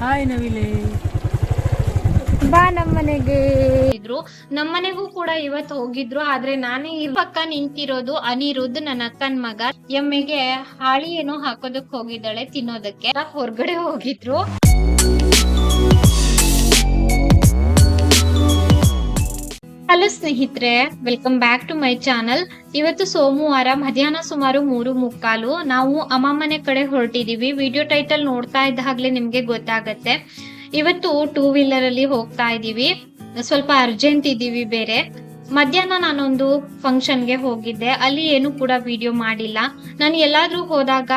Hi Navile ಬಾ ನಮ್ಮನೆಗೆ. ಇದ್ರು. ನಮ್ಮನೆಗೂ ಕೂಡ ಇವತ್ತು ಹೋಗಿದ್ರು ಆದ್ರೆ ನಾನೇ ಪಕ್ಕ ನಿಂತಿರೋದು ಅನಿರುದ್ಧ ನನ್ನ ಅಕ್ಕನ್ ಮಗ. ಎಮ್ಮೆಗೆ ಹಾಳಿ ಏನೋ ಹಾಕೋದಕ್ ಹೋಗಿದ್ದಾಳೆ ತಿನ್ನೋದಕ್ಕೆ. ಹೊರಗಡೆ ಹೋಗಿದ್ರು. ಹಲೋ ಸ್ನೇಹಿತರೆ welcome back to my channel ಇವತ್ತು ಸೋಮವಾರ, ಮಧ್ಯಾಹ್ನ ಸುಮಾರು ಮೂರು ಮುಕ್ಕಾಲು ನಾವು ಅಮ್ಮ ಮನೆ ಕಡೆ ಹೊರಟಿದೀವಿ. ವಿಡಿಯೋ ಟೈಟಲ್ ನೋಡ್ತಾ ಇದ್ದಾಗ್ಲೇ ನಿಮ್ಗೆ ಗೊತ್ತಾಗತ್ತೆ. ಇವತ್ತು ಟೂ ವೀಲರ್ ಅಲ್ಲಿ ಹೋಗ್ತಾ ಇದೀವಿ. ಸ್ವಲ್ಪ ಅರ್ಜೆಂಟ್ ಇದೀವಿ ಬೇರೆ. ಮಧ್ಯಾಹ್ನ ನಾನೊಂದು ಫಂಕ್ಷನ್ಗೆ ಹೋಗಿದ್ದೆ. ಅಲ್ಲಿ ಏನು ಕೂಡ ವಿಡಿಯೋ ಮಾಡಿಲ್ಲ. ನಾನು ಎಲ್ಲಾದ್ರೂ ಹೋದಾಗ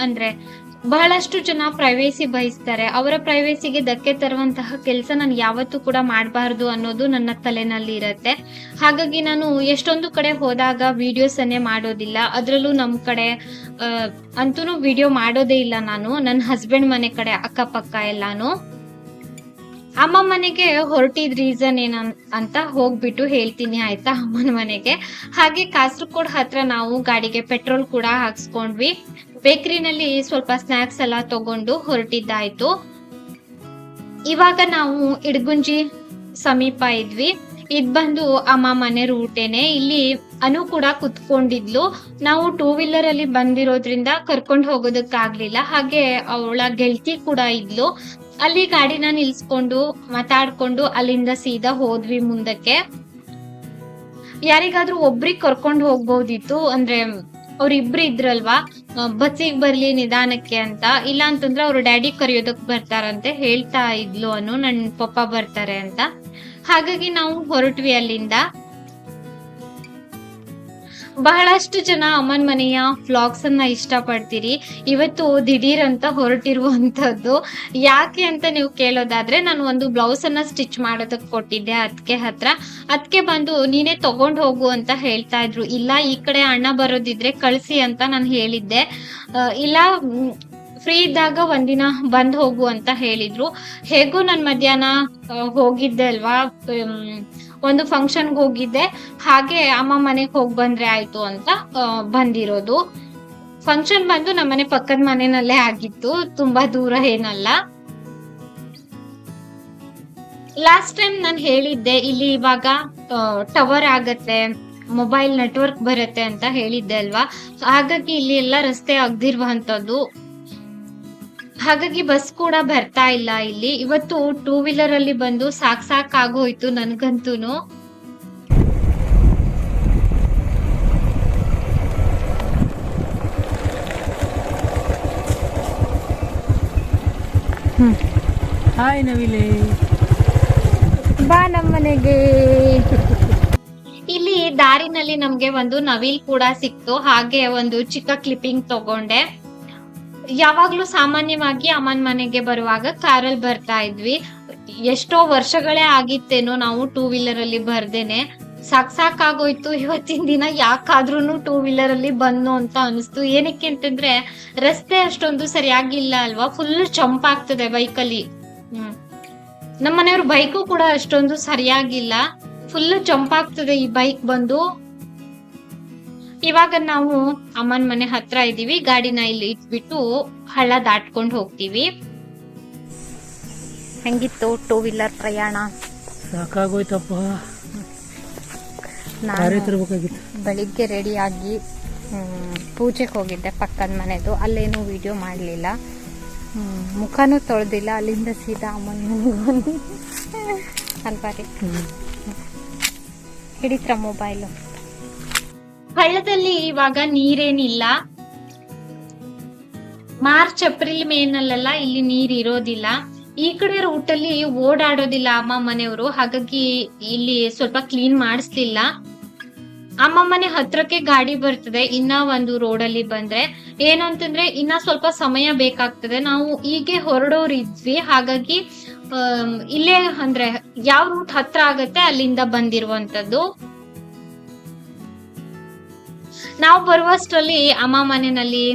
ಅಂದ್ರೆ ಬಹಳಷ್ಟು ಜನ ಪ್ರೈವೇಸಿ ಬಯಸ್ತಾರೆ. ಅವರ ಪ್ರೈವೇಸಿಗೆ ಧಕ್ಕೆ ತರುವಂತಹ ಕೆಲಸ ನಾನು ಯಾವತ್ತೂ ಕೂಡ ಮಾಡಬಾರ್ದು ಅನ್ನೋದು ನನ್ನ ತಲೆನಲ್ಲಿ ಇರುತ್ತೆ. ಹಾಗಾಗಿ ನಾನು ಎಷ್ಟೊಂದು ಕಡೆ ಹೋದಾಗ ವಿಡಿಯೋಸ್ ಅನ್ನೇ ಮಾಡೋದಿಲ್ಲ. ಅದರಲ್ಲೂ ನಮ್ಮ ಕಡೆ ಅಂತೂ ವಿಡಿಯೋ ಮಾಡೋದೇ ಇಲ್ಲ ನಾನು. ನನ್ನ ಹಸ್ಬೆಂಡ್ ಮನೆ ಕಡೆ ಅಕ್ಕಪಕ್ಕ ಎಲ್ಲಾನು. ಅಮ್ಮ ಮನೆಗೆ ಹೊರಟಿದ್ ರೀಸನ್ ಏನ ಅಂತ ಹೋಗ್ಬಿಟ್ಟು ಹೇಳ್ತೀನಿ ಆಯ್ತಾ ಅಮ್ಮನ ಮನೆಗೆ. ಹಾಗೆ ಕಾಸರಗೋಡ್ ಹತ್ರ ನಾವು ಗಾಡಿಗೆ ಪೆಟ್ರೋಲ್ ಕೂಡ ಹಾಕ್ಸ್ಕೊಂಡ್ವಿ. ಬೇಕರಿನಲ್ಲಿ ಸ್ವಲ್ಪ ಸ್ನಾಕ್ಸ್ ಎಲ್ಲ ತಗೊಂಡು ಹೊರಟಿದ್ದಾಯ್ತು. ಇವಾಗ ನಾವು ಇಡ್ಗುಂಜಿ ಸಮೀಪ ಇದ್ವಿ. ಇದ್ ಬಂದು ಅಮ್ಮ ಮನೆ ರೂಟೇನೆ. ಇಲ್ಲಿ ಅನು ಕೂಡ ಕುತ್ಕೊಂಡಿದ್ಲು. ನಾವು ಟೂ ವೀಲರ್ ಅಲ್ಲಿ ಬಂದಿರೋದ್ರಿಂದ ಕರ್ಕೊಂಡು ಹೋಗೋದಕ್ಕಾಗ್ಲಿಲ್ಲ. ಹಾಗೆ ಅವಳ ಗೆಳತಿ ಕೂಡ ಇದ್ಲು. ಅಲ್ಲಿ ಗಾಡಿನ ನಿಲ್ಸ್ಕೊಂಡು, ಮಾತಾಡ್ಕೊಂಡು ಅಲ್ಲಿಂದ ಸೀದಾ ಹೋದ್ವಿ ಮುಂದಕ್ಕೆ. ಯಾರಿಗಾದ್ರೂ ಒಬ್ರಿಗೆ ಕರ್ಕೊಂಡು ಹೋಗ್ಬಹುದಿತ್ತು ಅಂದ್ರೆ ಅವ್ರಿಬ್ರು ಇದ್ರಲ್ವಾ? ಬಸ್ಸಿಗೆ ಬರ್ಲಿ ನಿಧಾನಕ್ಕೆ ಅಂತ. ಇಲ್ಲ ಅಂತಂದ್ರೆ ಅವ್ರ ಡ್ಯಾಡಿ ಕರೆಯೋದಕ್ ಬರ್ತಾರಂತೆ, ಹೇಳ್ತಾ ಇದ್ಲು ಅನು, ನನ್ ಪಪ್ಪ ಬರ್ತಾರೆ ಅಂತ. ಹಾಗಾಗಿ ನಾವು ಹೊರಟ್ವಿ ಅಲ್ಲಿಂದ. ಬಹಳಷ್ಟು ಜನ ಅಮ್ಮನ ಮನೆಯ ಫ್ಲಾಗ್ಸ್ ಅನ್ನ ಇಷ್ಟಪಡ್ತೀರಿ. ಇವತ್ತು ದಿಢೀರ್ ಅಂತ ಹೊರಟಿರುವಂತದ್ದು. ಯಾಕೆ ಅಂತ ನೀವು ಕೇಳೋದಾದ್ರೆ, ನಾನು ಒಂದು ಬ್ಲೌಸ್ ಅನ್ನ ಸ್ಟಿಚ್ ಮಾಡೋದಕ್ಕೆ ಕೊಟ್ಟಿದ್ದೆ ಅದಕ್ಕೆ ಹತ್ರ. ಅದಕ್ಕೆ ಬಂದು ನೀನೇ ತಗೊಂಡು ಹೋಗು ಅಂತ ಹೇಳ್ತಾ ಇದ್ರು. ಇಲ್ಲ, ಈ ಕಡೆ ಅಣ್ಣ ಬರೋದಿದ್ರೆ ಕಳಿಸಿ ಅಂತ ನಾನು ಹೇಳಿದ್ದೆ. ಇಲ್ಲ, ಫ್ರೀ ಇದ್ದಾಗ ಒಂದಿನ ಬಂದು ಹೋಗು ಅಂತ ಹೇಳಿದ್ರು. ಹೇಗೂ ನನ್ ಮಧ್ಯಾಹ್ನ ಹೋಗಿದ್ದೆ ಅಲ್ವಾ? ಒಂದು ಫಂಕ್ಷನ್ಗೆ ಹೋಗಿದ್ದೆ. ಹಾಗೆ ಅಮ್ಮ ಮನೆಗೆ ಹೋಗಿ ಬಂದ್ರೆ ಆಯ್ತು ಅಂತ ಬಂದಿರೋದು. ಫಂಕ್ಷನ್ ಬಂದು ನಮ್ಮನೆ ಪಕ್ಕದ ಮನೆಯಲ್ಲೇ ಆಗಿತ್ತು. ತುಂಬಾ ದೂರ ಏನಲ್ಲ. ಲಾಸ್ಟ್ ಟೈಮ್ ನಾನು ಹೇಳಿದ್ದೆ, ಇಲ್ಲಿ ಇವಾಗ ಟವರ್ ಆಗತ್ತೆ ಮೊಬೈಲ್ ನೆಟ್ವರ್ಕ್ ಬರುತ್ತೆ ಅಂತ ಹೇಳಿದ್ದೆ ಅಲ್ವಾ? ಹಾಗಾಗಿ ಇಲ್ಲಿ ಎಲ್ಲ ರಸ್ತೆ ಅಗ್ದಿರುವಂತದ್ದು ಹಾಗಾಗಿ ಬಸ್ ಕೂಡ ಬರ್ತಾ ಇಲ್ಲ ಇಲ್ಲಿ. ಇವತ್ತು ಟೂ ವೀಲರ್ ಅಲ್ಲಿ ಬಂದು ಸಾಕ್ ಸಾಕ್ ಆಗೋಯ್ತು ನನ್ಗಂತೂ ಹಾಯ್ ನವಿಲೆ. ಬಾ ನಮ್ಮನೆಗೆ ಇಲ್ಲಿ ದಾರಿನಲ್ಲಿ ನಮ್ಗೆ ಒಂದು ನವಿಲ್ ಕೂಡ ಸಿಕ್ತು. ಹಾಗೆ ಒಂದು ಚಿಕ್ಕ ಕ್ಲಿಪ್ಪಿಂಗ್ ತಗೊಂಡೆ. ಯಾವಾಗ್ಲೂ ಸಾಮಾನ್ಯವಾಗಿ ಅಮ್ಮನ ಮನೆಗೆ ಬರುವಾಗ ಕಾರಲ್ಲಿ ಬರ್ತಾ ಇದ್ವಿ. ಎಷ್ಟೋ ವರ್ಷಗಳೇ ಆಗಿತ್ತೇನೋ ನಾವು ಟೂ ವೀಲರ್ ಅಲ್ಲಿ ಬರ್ದೇನೆ. ಸಾಕ್ ಸಾಕಾಗೋಯ್ತು ಇವತ್ತಿನ ದಿನ ಯಾಕಾದ್ರೂ ಟೂ ವೀಲರ್ ಅಲ್ಲಿ ಬಂದು ಅಂತ ಅನಿಸ್ತು. ಏನಕ್ಕೆ ಅಂತಂದ್ರೆ ರಸ್ತೆ ಅಷ್ಟೊಂದು ಸರಿಯಾಗಿಲ್ಲ ಅಲ್ವಾ? ಫುಲ್ ಚಂಪಾಗ್ತದೆ ಬೈಕಲ್ಲಿ. ಹ್ಮ್. ನಮ್ಮನೆಯವ್ರ ಬೈಕು ಕೂಡ ಅಷ್ಟೊಂದು ಸರಿಯಾಗಿಲ್ಲ. ಫುಲ್ ಚಂಪಾಗ್ತದೆ ಈ ಬೈಕ್ ಬಂದು. ಇವಾಗ ನಾವು ಅಮ್ಮನ್ ಮನೆ ಹತ್ರ ಇದೀವಿ. ಗಾಡಿನ ಇಲ್ಲಿ ಇಟ್ಬಿಟ್ಟು ಹಳ್ಳ ದಾಟ್ಕೊಂಡು ಹೋಗ್ತೀವಿ. ಹೆಂಗಿತ್ತು ಟೂ ವೀಲರ್ ಪ್ರಯಾಣ? ಸಾಕಾಗೋಯ್ತಪ್ಪ. ನಾನು ತರಬೇಕಾಗಿತ್ತು ಬೆಳಿಗ್ಗೆ ರೆಡಿಯಾಗಿ ಪೂಜೆಗೆ ಹೋಗಿದ್ದೆ ಪಕ್ಕದ ಮನೆದು. ಅಲ್ಲೇನು ವಿಡಿಯೋ ಮಾಡಲಿಲ್ಲ. ಮುಖನೂ ತೊಳೆದಿಲ್ಲ. ಅಲ್ಲಿಂದ ಸೀದಾ ಅಮ್ಮನ ಅಲ್ವಾ ರೀ? ಹಿಡಿತ್ರ ಮೊಬೈಲು ಹಳ್ಳದಲ್ಲಿ ಇವಾಗ ನೀರೇನಿಲ್ಲ. ಮಾರ್ಚ್, ಏಪ್ರಿಲ್, ಮೇನಲ್ಲೆಲ್ಲ ಇಲ್ಲಿ ನೀರ್ ಇರೋದಿಲ್ಲ ಈ ಕಡೆ ರೂಟ್ ಓಡಾಡೋದಿಲ್ಲ ಅಮ್ಮ ಮನೆಯವರು, ಹಾಗಾಗಿ ಇಲ್ಲಿ ಸ್ವಲ್ಪ ಕ್ಲೀನ್ ಮಾಡಿಸ್ಲಿಲ್ಲ. ಅಮ್ಮ ಮನೆ ಹತ್ರಕ್ಕೆ ಗಾಡಿ ಬರ್ತದೆ, ಇನ್ನ ಒಂದು ರೋಡ್ ಅಲ್ಲಿ ಬಂದ್ರೆ. ಏನಂತಂದ್ರೆ, ಇನ್ನ ಸ್ವಲ್ಪ ಸಮಯ ಬೇಕಾಗ್ತದೆ. ನಾವು ಹೀಗೆ ಹೊರಡೋರಿದ್ವಿ ಹಾಗಾಗಿ ಇಲ್ಲೇ ಅಂದ್ರೆ, ಯಾವ ರೂಟ್ ಹತ್ರ ಆಗತ್ತೆ ಅಲ್ಲಿಂದ ಬಂದಿರುವಂತದ್ದು ನಾವು ಬರುವಷ್ಟರಲ್ಲಿ ಅಮ್ಮ ಮನೆಯಲ್ಲಿ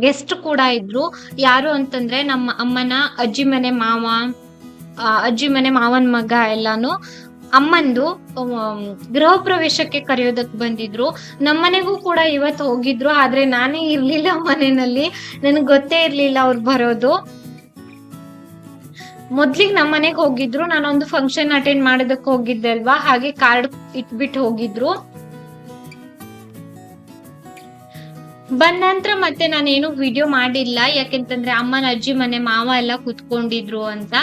ಗೆಸ್ಟ್ ಕೂಡ ಇದ್ರು. ಯಾರು ಅಂತಂದ್ರೆ ನಮ್ಮ ಅಮ್ಮನ, ಅಜ್ಜಿ ಮನೆ ಮಾವ ಅಜ್ಜಿ ಮನೆ ಮಾವನ್ ಮಗ ಎಲ್ಲಾನು ಅಮ್ಮಂದು ಗೃಹ ಪ್ರವೇಶಕ್ಕೆ ಕರೆಯೋದಕ್ ಬಂದಿದ್ರು. ನಮ್ಮನೆಗೂ ಕೂಡ ಇವತ್ತು ಹೋಗಿದ್ರು, ಆದ್ರೆ ನಾನೇ ಇರ್ಲಿಲ್ಲ ಮನೆಯಲ್ಲಿ. ನನಗೆ ಗೊತ್ತೇ ಇರ್ಲಿಲ್ಲ ಅವ್ರು ಬರೋದು. ಮೊದ್ಲಿಗೆ ನಮ್ಮ ಮನೆಗೆ ಹೋಗಿದ್ರು. ನಾನೊಂದು ಫಂಕ್ಷನ್ ಅಟೆಂಡ್ ಮಾಡೋದಕ್ಕೆ ಹೋಗಿದ್ದೆ ಅಲ್ವಾ? ಹಾಗೆ ಕಾರ್ಡ್ ಇಟ್ಬಿಟ್ಟು ಹೋಗಿದ್ರು. ಬಂದ ನಂತರ ಮತ್ತೆ ನಾನೇನು ವಿಡಿಯೋ ಮಾಡಿಲ್ಲ. ಯಾಕೆಂತಂದ್ರೆ ಅಮ್ಮನ ಅಜ್ಜಿ ಮನೆ, ಮಾವ ಎಲ್ಲ ಕುತ್ಕೊಂಡಿದ್ರು ಅಂತ.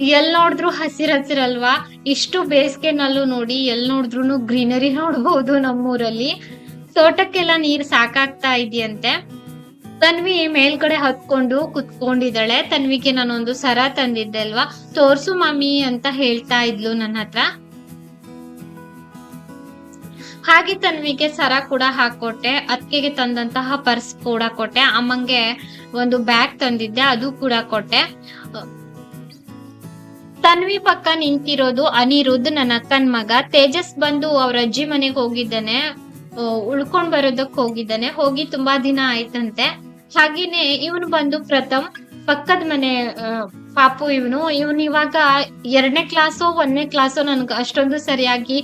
ಎಲ್ ನೋಡಿದ್ರು ಹಸಿರು ಹಸಿರಲ್ವಾ ಇಷ್ಟು ಬೇಸಿಗೆನಲ್ಲೂ ನೋಡಿ ಎಲ್ ನೋಡಿದ್ರು ಗ್ರೀನರಿ ನೋಡ್ಬೋದು ನಮ್ಮೂರಲ್ಲಿ. ತೋಟಕ್ಕೆಲ್ಲ ನೀರ್ ಸಾಕಾಗ್ತಾ ಇದೆಯಂತೆ. ತನ್ವಿ ಮೇಲ್ಗಡೆ ಹತ್ಕೊಂಡು ಕುತ್ಕೊಂಡಿದ್ದಾಳೆ. ತನ್ವಿಗೆ ನಾನೊಂದು ಸರ ತಂದಿದ್ದೆ ಅಲ್ವಾ? ತೋರ್ಸು ಮಮ್ಮಿ ಅಂತ ಹೇಳ್ತಾ ಇದ್ಲು ನನ್ನ ಹತ್ರ. ಹಾಗೆ ತನ್ವಿಗೆ ಸರ ಕೂಡ ಹಾಕೊಟ್ಟೆ, ಅತ್ತಿಗೆಗೆ ತಂದಂತಹ ಪರ್ಸ್ ಕೂಡ ಕೊಟ್ಟೆ. ಅಮ್ಮಂಗೆ ಒಂದು ಬ್ಯಾಗ್ ತಂದಿದ್ದೆ, ಅದು ಕೂಡ ಕೊಟ್ಟೆ. ತನ್ವಿ ಪಕ್ಕ ನಿಂತಿರೋದು ಅನಿರುದ್ಧ, ನನ್ನ ಅಕ್ಕನ್ ಮಗ. ತೇಜಸ್ ಬಂದು ಅವ್ರ ಅಜ್ಜಿ ಮನೆಗೆ ಹೋಗಿದ್ದಾನೆ. ಉಳ್ಕೊಂಡ್ ಬರೋದಕ್ ಹೋಗಿದ್ದಾನೆ. ಹೋಗಿ ತುಂಬಾ ದಿನ ಆಯ್ತಂತೆ. ಹಾಗೇನೆ ಇವನು ಬಂದು ಪ್ರಥಮ್. ಪಕ್ಕದ ಮನೆ ಪಾಪು ಇವನು. ಇವನು ಇವಾಗ ಎರಡನೇ ಕ್ಲಾಸೋ ಒಂದನೇ ಕ್ಲಾಸೋ ನನ್ಗೆ ಅಷ್ಟೊಂದು ಸರಿಯಾಗಿ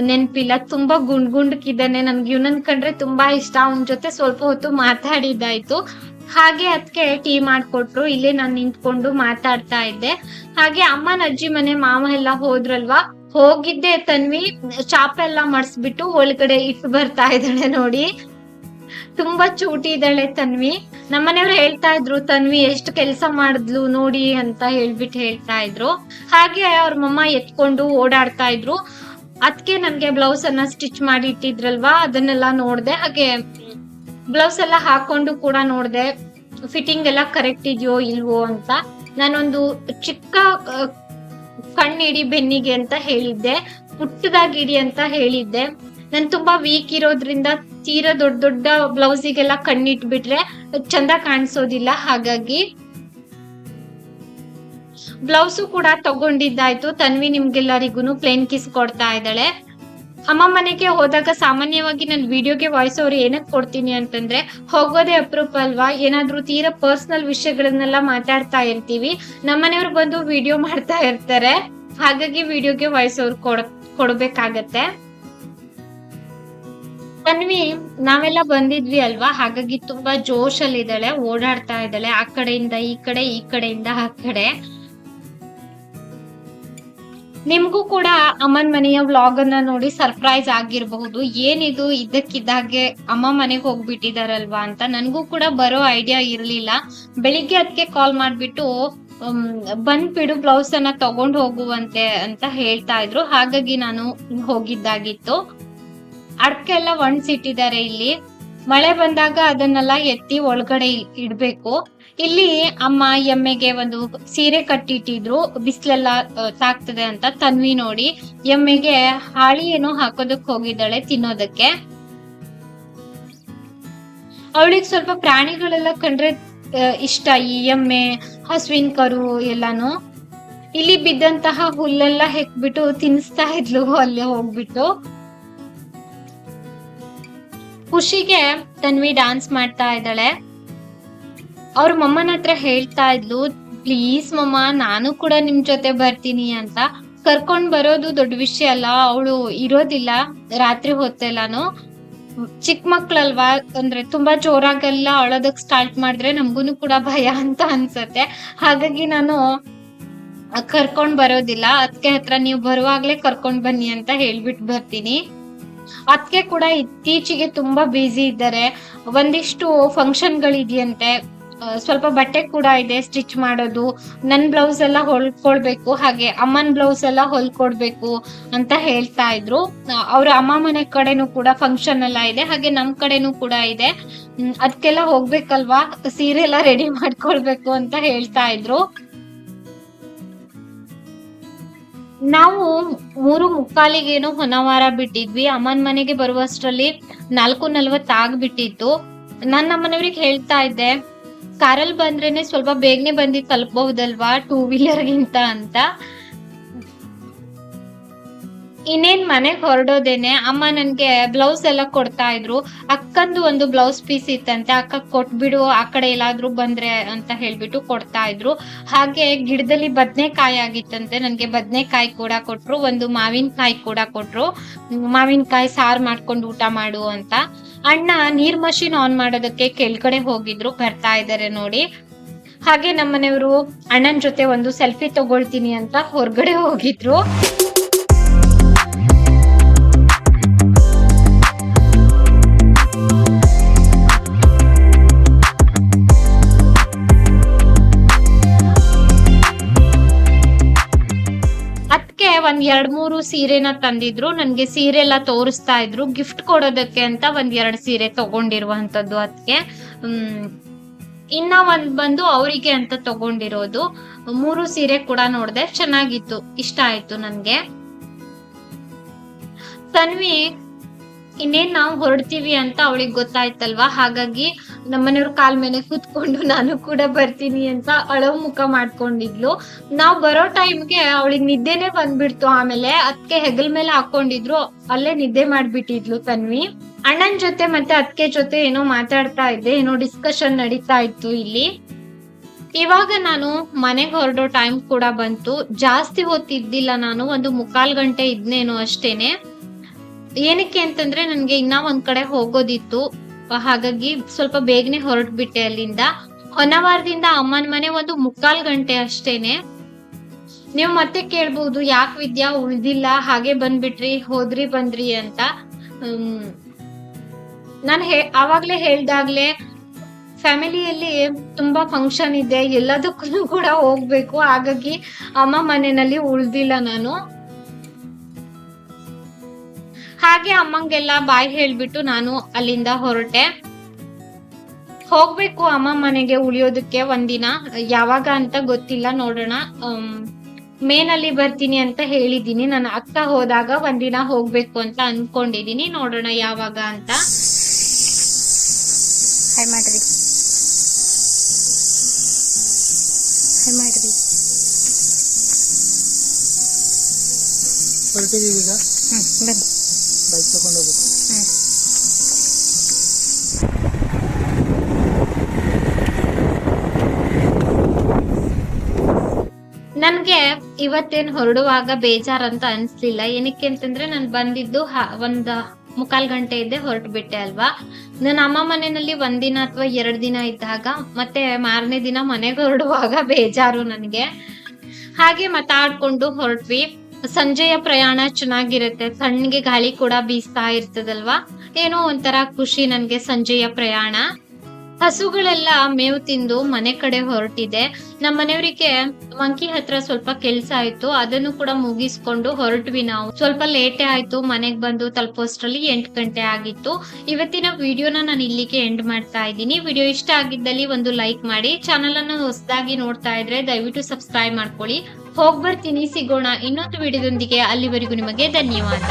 ನೆನಪಿಲ್ಲ. ತುಂಬಾ ಗುಂಡ್ ಗುಂಡ್ಕಿದ್ದಾನೆ ನನ್ಗೆ ಇವನನ್ ಕಂಡ್ರೆ ತುಂಬಾ ಇಷ್ಟ. ಅವನ ಜೊತೆ ಸ್ವಲ್ಪ ಹೊತ್ತು ಮಾತಾಡಿದ್ದಾಯ್ತು. ಹಾಗೆ ಅದಕ್ಕೆ ಟೀ ಮಾಡ್ಕೊಟ್ರು. ಇಲ್ಲೇ ನಾನು ನಿಂತ್ಕೊಂಡು ಮಾತಾಡ್ತಾ ಇದ್ದೆ. ಹಾಗೆ ಅಮ್ಮನ ಅಜ್ಜಿ ಮನೆ, ಮಾವ ಎಲ್ಲ ಹೋದ್ರಲ್ವಾ? ಹೋಗಿದ್ದೆ ತನ್ವಿ. ಚಾಪ ಎಲ್ಲ ಮಡ್ಸ್ಬಿಟ್ಟು ಒಳಗಡೆ ಇಟ್ಟು ಬರ್ತಾ ಇದ್ದಾಳೆ ನೋಡಿ. ತುಂಬಾ ಚೂಟಿ ಇದ್ದಾಳೆ ತನ್ವಿ. ನಮ್ಮನೆಯವ್ರು ಹೇಳ್ತಾ ಇದ್ರು, ತನ್ವಿ ಎಷ್ಟು ಕೆಲಸ ಮಾಡಿದ್ಲು ನೋಡಿ ಅಂತ ಹೇಳ್ಬಿಟ್ಟು ಹೇಳ್ತಾ ಇದ್ರು. ಹಾಗೆ ಅವ್ರ ಮಮ್ಮ ಎತ್ಕೊಂಡು ಓಡಾಡ್ತಾ ಇದ್ರು. ಅದಕ್ಕೆ ನನ್ಗೆ ಬ್ಲೌಸ್ ಅನ್ನ ಸ್ಟಿಚ್ ಮಾಡಿ ಇಟ್ಟಿದ್ರಲ್ವಾ? ಅದನ್ನೆಲ್ಲ ನೋಡ್ದೆ. ಹಾಗೆ ಬ್ಲೌಸ್ ಎಲ್ಲ ಹಾಕೊಂಡು ಕೂಡ ನೋಡ್ದೆ, ಫಿಟ್ಟಿಂಗ್ ಎಲ್ಲ ಕರೆಕ್ಟ್ ಇದೆಯೋ ಇಲ್ವೋ ಅಂತ. ನಾನೊಂದು ಚಿಕ್ಕ ಕಣ್ಣಿಡಿ ಬೆನ್ನಿಗೆ ಅಂತ ಹೇಳಿದ್ದೆ. ಪುಟ್ಟದಾಗಿಡಿ ಅಂತ ಹೇಳಿದ್ದೆ. ನಾನ್ ತುಂಬಾ ವೀಕ್ ಇರೋದ್ರಿಂದ ತೀರಾ ದೊಡ್ಡ ದೊಡ್ಡ ಬ್ಲೌಸಿಗೆಲ್ಲ ಕಣ್ಣಿಟ್ಬಿಟ್ರೆ ಚಂದ ಕಾಣಿಸೋದಿಲ್ಲ. ಹಾಗಾಗಿ ಬ್ಲೌಸು ಕೂಡ ತಗೊಂಡಿದ್ದಾಯ್ತು. ತನ್ವಿ ನಿಮ್ಗೆಲ್ಲರಿಗೂ ಪ್ಲೇನ್ ಕಿಸ್ ಕೊಡ್ತಾ ಇದ್ದಾಳೆ. ಅಮ್ಮ ಮನೆಗೆ ಹೋದಾಗ ಸಾಮಾನ್ಯವಾಗಿ ನಾನು ವಿಡಿಯೋಗೆ ವಾಯ್ಸ್ ಓವರ್ ಏನಕ್ ಕೊಡ್ತೀನಿ ಅಂತಂದ್ರೆ, ಹೋಗೋದೇ ಅಪ್ರೂಪ್ ಅಲ್ವಾ? ಏನಾದ್ರೂ ತೀರಾ ಪರ್ಸನಲ್ ವಿಷಯಗಳನ್ನೆಲ್ಲ ಮಾತಾಡ್ತಾ ಇರ್ತೀವಿ. ನಮ್ಮನೆಯವ್ರು ಬಂದು ವಿಡಿಯೋ ಮಾಡ್ತಾ ಇರ್ತಾರೆ. ಹಾಗಾಗಿ ವಿಡಿಯೋಗೆ ವಾಯ್ಸ್ ಓವರ್ ಕೊಡ್, ಕೊಡ್ಬೇಕಾಗತ್ತೆ. ತನ್ವಿ, ನಾವೆಲ್ಲ ಬಂದಿದ್ವಿ ಅಲ್ವಾ? ಹಾಗಾಗಿ ತುಂಬಾ ಜೋಶ್ ಅಲ್ಲಿ ಇದ್ದಾಳೆ ಓಡಾಡ್ತಾ ಇದ್ದಾಳೆ, ಆ ಕಡೆಯಿಂದ ಈ ಕಡೆ, ಈ ಕಡೆಯಿಂದ ಆ ಕಡೆ. ನಿಮ್ಗೂ ಕೂಡ ಅಮ್ಮನ್ ಮನೆಯ ವ್ಲಾಗ್ ಅನ್ನ ನೋಡಿ ಸರ್ಪ್ರೈಸ್ ಆಗಿರಬಹುದು. ಏನಿದು? ಇದಕ್ಕಿದ್ದಾಗೆ ಅಮ್ಮ ಮನೆಗೆ ಹೋಗ್ಬಿಟ್ಟಿದಾರಲ್ವಾ ಅಂತ. ನನ್ಗೂ ಕೂಡ ಬರೋ ಐಡಿಯಾ ಇರ್ಲಿಲ್ಲ. ಬೆಳಿಗ್ಗೆ ಅದಕ್ಕೆ ಕಾಲ್ ಮಾಡ್ಬಿಟ್ಟು ಬಂದ್ಬಿಡು ಬ್ಲೌಸ್ ಅನ್ನ ತಗೊಂಡ್ ಹೋಗುವಂತೆ ಅಂತ ಹೇಳ್ತಾ ಇದ್ರು. ಹಾಗಾಗಿ ನಾನು ಹೋಗಿದ್ದಾಗಿತ್ತು. ಅಡ್ಕೆ ಎಲ್ಲ ಒಣಸಿಟ್ಟಿದ್ದಾರೆ ಇಲ್ಲಿ. ಮಳೆ ಬಂದಾಗ ಅದನ್ನೆಲ್ಲ ಎತ್ತಿ ಒಳಗಡೆ ಇಡ್ಬೇಕು. ಇಲ್ಲಿ ಅಮ್ಮ ಎಮ್ಮೆಗೆ ಒಂದು ಸೀರೆ ಕಟ್ಟಿಟ್ಟಿದ್ರು. ಬಿಸಿಲೆಲ್ಲ ತಾಗ್ತದೆ ಅಂತ ತನ್ವಿ ನೋಡಿ. ಎಮ್ಮೆಗೆ ಹಾಳಿ ಏನೋ ಹಾಕೋದಕ್ ಹೋಗಿದ್ದಾಳೆ ತಿನ್ನೋದಕ್ಕೆ. ಅವಳಿಗೆ ಸ್ವಲ್ಪ ಪ್ರಾಣಿಗಳೆಲ್ಲ ಕಂಡ್ರೆ ಇಷ್ಟ. ಈ ಎಮ್ಮೆ, ಹಸುವಿನ ಕರು ಎಲ್ಲಾನು. ಇಲ್ಲಿ ಬಿದ್ದಂತಹ ಹುಲ್ಲೆಲ್ಲ ಹೆಕ್ಬಿಟ್ಟು ತಿನ್ನಿಸ್ತಾ ಇದ್ಲು. ಅಲ್ಲೇ ಹೋಗ್ಬಿಟ್ಟು. ಖುಷಿಗೆ ತನ್ವಿ ಡಾನ್ಸ್ ಮಾಡ್ತಾ ಇದ್ದಾಳೆ. ಅವ್ರ ಮಮ್ಮನ ಹತ್ರ ಹೇಳ್ತಾ ಇದ್ಲು ಪ್ಲೀಸ್ ಮಮ್ಮ, ನಾನು ಕೂಡ ನಿಮ್ ಜೊತೆ ಬರ್ತೀನಿ ಅಂತ. ಕರ್ಕೊಂಡ್ ಬರೋದು ದೊಡ್ಡ ವಿಷಯ ಅಲ್ಲ, ಅವಳು ಇರೋದಿಲ್ಲ, ರಾತ್ರಿ ಹೊತ್ತೆಲ್ಲಾನು. ಚಿಕ್ಕ ಮಕ್ಳಲ್ವಾ? ಅಂದ್ರೆ ತುಂಬಾ ಜೋರಾಗೆಲ್ಲ ಅಳೋದಕ್ ಸ್ಟಾರ್ಟ್ ಮಾಡಿದ್ರೆ ನಮ್ಗೂನು ಕೂಡ ಭಯ ಅಂತ ಅನ್ಸತ್ತೆ. ಹಾಗಾಗಿ ನಾನು ಕರ್ಕೊಂಡ್ ಬರೋದಿಲ್ಲ. ಅದಕ್ಕೆ ಹತ್ರ ನೀವು ಬರುವಾಗ್ಲೇ ಕರ್ಕೊಂಡ್ ಬನ್ನಿ ಅಂತ ಹೇಳ್ಬಿಟ್ಟು ಬರ್ತೀನಿ. ಅದಕ್ಕೆ ಕೂಡ ಇತ್ತೀಚೆಗೆ ತುಂಬಾ ಬ್ಯುಸಿ ಇದ್ದಾರೆ. ಒಂದಿಷ್ಟು ಫಂಕ್ಷನ್ ಗಳಿದೆಯಂತೆ ಆ, ಸ್ವಲ್ಪ ಬಟ್ಟೆ ಕೂಡ ಇದೆ ಸ್ಟಿಚ್ ಮಾಡೋದು. ನನ್ ಬ್ಲೌಸ್ ಎಲ್ಲ ಹೊಲ್ಕೊಳ್ಬೇಕು. ಹಾಗೆ ಅಮ್ಮನ್ ಬ್ಲೌಸ್ ಎಲ್ಲ ಹೊಲ್ಕೊಡ್ಬೇಕು ಅಂತ ಹೇಳ್ತಾ ಇದ್ರು. ಅವ್ರ ಅಮ್ಮ ಮನೆ ಕಡೆನೂ ಕೂಡ ಫಂಕ್ಷನ್ ಎಲ್ಲ ಇದೆ. ಹಾಗೆ ನಮ್ ಕಡೆನೂ ಕೂಡ ಇದೆ. ಅದಕ್ಕೆಲ್ಲ ಹೋಗ್ಬೇಕಲ್ವಾ? ಸೀರೆ ಎಲ್ಲ ರೆಡಿ ಮಾಡ್ಕೊಳ್ಬೇಕು ಅಂತ ಹೇಳ್ತಾ ಇದ್ರು. ನಾವು ಮೂರು ಮುಕ್ಕಾಲಿಗೇನೋ ಹೊನವಾರ ಬಿಟ್ಟಿದ್ವಿ. ಅಮ್ಮನ್ ಮನೆಗೆ ಬರುವಷ್ಟರಲ್ಲಿ ನಾಲ್ಕು ನಲ್ವತ್ ಆಗ್ಬಿಟ್ಟಿತ್ತು ನಾನು ನಮ್ಮನೆಯವ್ರಿಗೆ ಹೇಳ್ತಾ ಇದ್ದೆ, ಕಾರಲ್ಲಿ ಬಂದ್ರೇನೆ ಸ್ವಲ್ಪ ಬೇಗನೆ ಬಂದಿ ತಲುಪಬಹುದಲ್ವಾ ಟೂ ವೀಲರ್ಗಿಂತ ಅಂತ. ಇನ್ನೇನ್ ಮನೆಗೆ ಹೊರಡೋದೇನೆ, ಅಮ್ಮ ನನ್ಗೆ ಬ್ಲೌಸ್ ಎಲ್ಲ ಕೊಡ್ತಾ ಇದ್ರು. ಅಕ್ಕಂದು ಒಂದು ಬ್ಲೌಸ್ ಪೀಸ್ ಇತ್ತಂತೆ, ಅಕ್ಕ ಕೊಟ್ಬಿಡು, ಆ ಕಡೆ ಎಲ್ಲಾದ್ರೂ ಬಂದ್ರೆ ಅಂತ ಹೇಳ್ಬಿಟ್ಟು ಕೊಡ್ತಾ ಇದ್ರು. ಹಾಗೆ ಗಿಡದಲ್ಲಿ ಬದ್ನೆಕಾಯಿ ಆಗಿತ್ತಂತೆ, ನನ್ಗೆ ಬದ್ನೆಕಾಯಿ ಕೂಡ ಕೊಟ್ರು, ಒಂದು ಮಾವಿನಕಾಯಿ ಕೂಡ ಕೊಟ್ರು. ಮಾವಿನಕಾಯಿ ಸಾರು ಮಾಡ್ಕೊಂಡು ಊಟ ಮಾಡು ಅಂತ. ಅಣ್ಣ ನೀರ್ ಮಷಿನ್ ಆನ್ ಮಾಡೋದಕ್ಕೆ ಕೆಳಗಡೆ ಹೋಗಿದ್ರು, ಬರ್ತಾ ಇದಾರೆ ನೋಡಿ. ಹಾಗೆ ನಮ್ಮನೆಯವರು ಅಣ್ಣನ ಜೊತೆ ಒಂದು ಸೆಲ್ಫಿ ತಗೊಳ್ತೀನಿ ಅಂತ ಹೊರಗಡೆ ಹೋಗಿದ್ರು. ಎರಡ್ ಮೂರು ಸೀರೆನ ತಂದಿದ್ರು. ನನ್ಗೆ ಸೀರೆ ಎಲ್ಲ ತೋರಿಸ್ತಾ ಇದ್ರು. ಗಿಫ್ಟ್ ಕೊಡೋದಕ್ಕೆ ಅಂತ ಒಂದ್ ಎರಡ್ ಸೀರೆ ತಗೊಂಡಿರುವಂತದ್ದು ಅದಕ್ಕೆ ಇನ್ನ ಒಂದ್ ಬಂದು ಅವರಿಗೆ ಅಂತ ತಗೊಂಡಿರೋದು. ಮೂರು ಸೀರೆ ಕೂಡ ನೋಡ್ದೆ. ಚೆನ್ನಾಗಿತ್ತು. ಇಷ್ಟ ಆಯ್ತು ನನ್ಗೆ. ತನ್ವಿ ಇನ್ನೇನ್ ನಾವು ಹೊರಡ್ತೀವಿ ಅಂತ ಅವಳಿಗೆ ಗೊತ್ತಾಯ್ತಲ್ವಾ? ಹಾಗಾಗಿ ನಮ್ಮನೆಯವ್ರ ಕಾಲ್ ಮೇಲೆ ಕೂತ್ಕೊಂಡು ನಾನು ಕೂಡ ಬರ್ತೀನಿ ಅಂತ ಅಳೋ ಮುಖ ಮಾಡ್ಕೊಂಡಿದ್ಲು. ನಾವ್ ಬರೋ ಟೈಮ್ಗೆ ಅವಳಿಗೆ ನಿದ್ದೆನೆ ಬಂದ್ಬಿಡ್ತು ಆಮೇಲೆ. ಅದಕ್ಕೆ ಹೆಗಲ್ ಮೇಲೆ ಹಾಕೊಂಡಿದ್ರು. ಅಲ್ಲೇ ನಿದ್ದೆ ಮಾಡ್ಬಿಟ್ಟಿದ್ಲು ತನ್ವಿ. ಅಣ್ಣನ್ ಜೊತೆ ಮತ್ತೆ ಅದ್ಕೆ ಜೊತೆ ಏನೋ ಮಾತಾಡ್ತಾ ಇದ್ದೆ. ಏನೋ ಡಿಸ್ಕಷನ್ ನಡೀತಾ ಇತ್ತು ಇಲ್ಲಿ. ಇವಾಗ ನಾನು ಮನೆಗೆ ಹೊರಡೋ ಟೈಮ್ ಕೂಡ ಬಂತು. ಜಾಸ್ತಿ ಹೊತ್ತಿದ್ದಿಲ್ಲ ನಾನು. ಒಂದು ಮುಕ್ಕಾಲ್ ಗಂಟೆ ಇದ್ನೇನು ಅಷ್ಟೇನೆ. ಏನಕ್ಕೆ ಅಂತಂದ್ರೆ ನನ್ಗೆ ಇನ್ನ ಒಂದ್ ಕಡೆ ಹೋಗೋದಿತ್ತು. ಹಾಗಾಗಿ ಸ್ವಲ್ಪ ಬೇಗನೆ ಹೊರಟ್ಬಿಟ್ಟೆ ಅಲ್ಲಿಂದ. ಹೊನ್ನವಾರದಿಂದ ಅಮ್ಮನ ಮನೆ ಒಂದು ಮುಕ್ಕಾಲ್ ಗಂಟೆ ಅಷ್ಟೇನೆ. ನೀವು ಮತ್ತೆ ಕೇಳ್ಬಹುದು ಯಾಕೆ ವಿದ್ಯಾ ಉಳ್ದಿಲ್ಲ, ಹಾಗೆ ಬಂದ್ಬಿಟ್ರಿ, ಹೋದ್ರಿ, ಬಂದ್ರಿ ಅಂತ. ನಾನು ಹೇ, ಆವಾಗ್ಲೇ ಹೇಳ್ದಾಗ್ಲೇ ಫ್ಯಾಮಿಲಿಯಲ್ಲಿ ತುಂಬಾ ಫಂಕ್ಷನ್ ಇದೆ, ಎಲ್ಲದಕ್ಕೂ ಕೂಡ ಹೋಗ್ಬೇಕು. ಹಾಗಾಗಿ ಅಮ್ಮ ಮನೆಯಲ್ಲಿ ಉಳ್ದಿಲ್ಲ ನಾನು. ಹಾಗೆ ಅಮ್ಮಂಗೆಲ್ಲ ಬಾಯ್ ಹೇಳ್ಬಿಟ್ಟು ನಾನು ಅಲ್ಲಿಂದ ಹೊರಟೆ. ಹೋಗ್ಬೇಕು ಅಮ್ಮ ಮನೆಗೆ ಉಳಿಯೋದಕ್ಕೆ ಒಂದಿನ. ಯಾವಾಗ ಅಂತ ಗೊತ್ತಿಲ್ಲ ನೋಡೋಣ. ಮೇನಲ್ಲಿ ಬರ್ತೀನಿ ಅಂತ ಹೇಳಿದೀನಿ ನನ್ನ ಅಕ್ಕ ಹೋದಾಗ ಒಂದಿನ ಹೋಗ್ಬೇಕು ಅಂತ ಅನ್ಕೊಂಡಿದೀನಿ ನೋಡೋಣ ಯಾವಾಗ ಅಂತ. ಹಾಯ್ ಮಾಡ್ರಿ ಹಾಯ್ ಮಾಡ್ರಿ ಹೊರಟಿದೀವಿ ಈಗ? ಹ್ಮ್ ಬನ್ನಿ. ಬೈಕ್ ತಗೊಂಡು ಹೋಗ್ಬೇಕು ನನ್ಗೆ ಇವತ್ತೇನ್ ಹೊರಡುವಾಗ ಬೇಜಾರಂತ ಅನ್ಸ್ಲಿಲ್ಲ. ಏನಕ್ಕೆ ಅಂತಂದ್ರೆ ನಾನು ಬಂದಿದ್ದು ಒಂದ್ ಮುಕ್ಕಾಲ್ ಗಂಟೆ ಇದ್ದೆ ಹೊರಟು ಬಿಟ್ಟೆ ಅಲ್ವಾ? ನನ್ನ ಅಮ್ಮ ಮನೆಯಲ್ಲಿ ಒಂದಿನ ಅಥವಾ ಎರಡ್ ದಿನ ಇದ್ದಾಗ ಮತ್ತೆ ಮಾರನೇ ದಿನ ಮನೆಗೆ ಹೊರಡುವಾಗ ಬೇಜಾರು ನನ್ಗೆ. ಹಾಗೆ ಮಾತಾಡ್ಕೊಂಡು ಹೊರಟ್ವಿ. ಸಂಜೆಯ ಪ್ರಯಾಣ ಚೆನ್ನಾಗಿರುತ್ತೆ. ತಣ್ಣಗೆ ಗಾಳಿ ಕೂಡ ಬೀಸ್ತಾ ಇರ್ತದಲ್ವಾ? ಏನೋ ಒಂಥರ ಖುಷಿ ನನ್ಗೆ ಸಂಜೆಯ ಪ್ರಯಾಣ. ಹಸುಗಳೆಲ್ಲ ಮೇವು ತಿಂದು ಮನೆ ಕಡೆ ಹೊರಟಿದೆ. ನಮ್ಮ ಮನೆಯವರಿಗೆ ಮಂಕಿ ಹತ್ರ ಸ್ವಲ್ಪ ಕೆಲ್ಸ ಆಯ್ತು. ಅದನ್ನು ಕೂಡ ಮುಗಿಸ್ಕೊಂಡು ಹೊರಟ್ವಿ ನಾವು. ಸ್ವಲ್ಪ ಲೇಟೇ ಆಯ್ತು. ಮನೆಗ್ ಬಂದು ತಲುಪೋಷ್ಟ್ರಲ್ಲಿ ಎಂಟು ಗಂಟೆ ಆಗಿತ್ತು. ಇವತ್ತಿನ ವಿಡಿಯೋನ ನಾನು ಇಲ್ಲಿಗೆ ಎಂಡ್ ಮಾಡ್ತಾ ಇದ್ದೀನಿ. ವಿಡಿಯೋ ಇಷ್ಟ ಆಗಿದ್ದಲ್ಲಿ ಒಂದು ಲೈಕ್ ಮಾಡಿ. ಚಾನಲ್ ಅನ್ನು ಹೊಸದಾಗಿ ನೋಡ್ತಾ ಇದ್ರೆ ದಯವಿಟ್ಟು ಸಬ್ಸ್ಕ್ರೈಬ್ ಮಾಡ್ಕೊಳ್ಳಿ. ಹೋಗ್ಬರ್ತೀನಿ ಸಿಗೋಣ. ಇನ್ನೊಂದು ವಿಡಿಯೋದೊಂದಿಗೆ ಅಲ್ಲಿವರೆಗೂ ನಿಮಗೆ ಧನ್ಯವಾದ.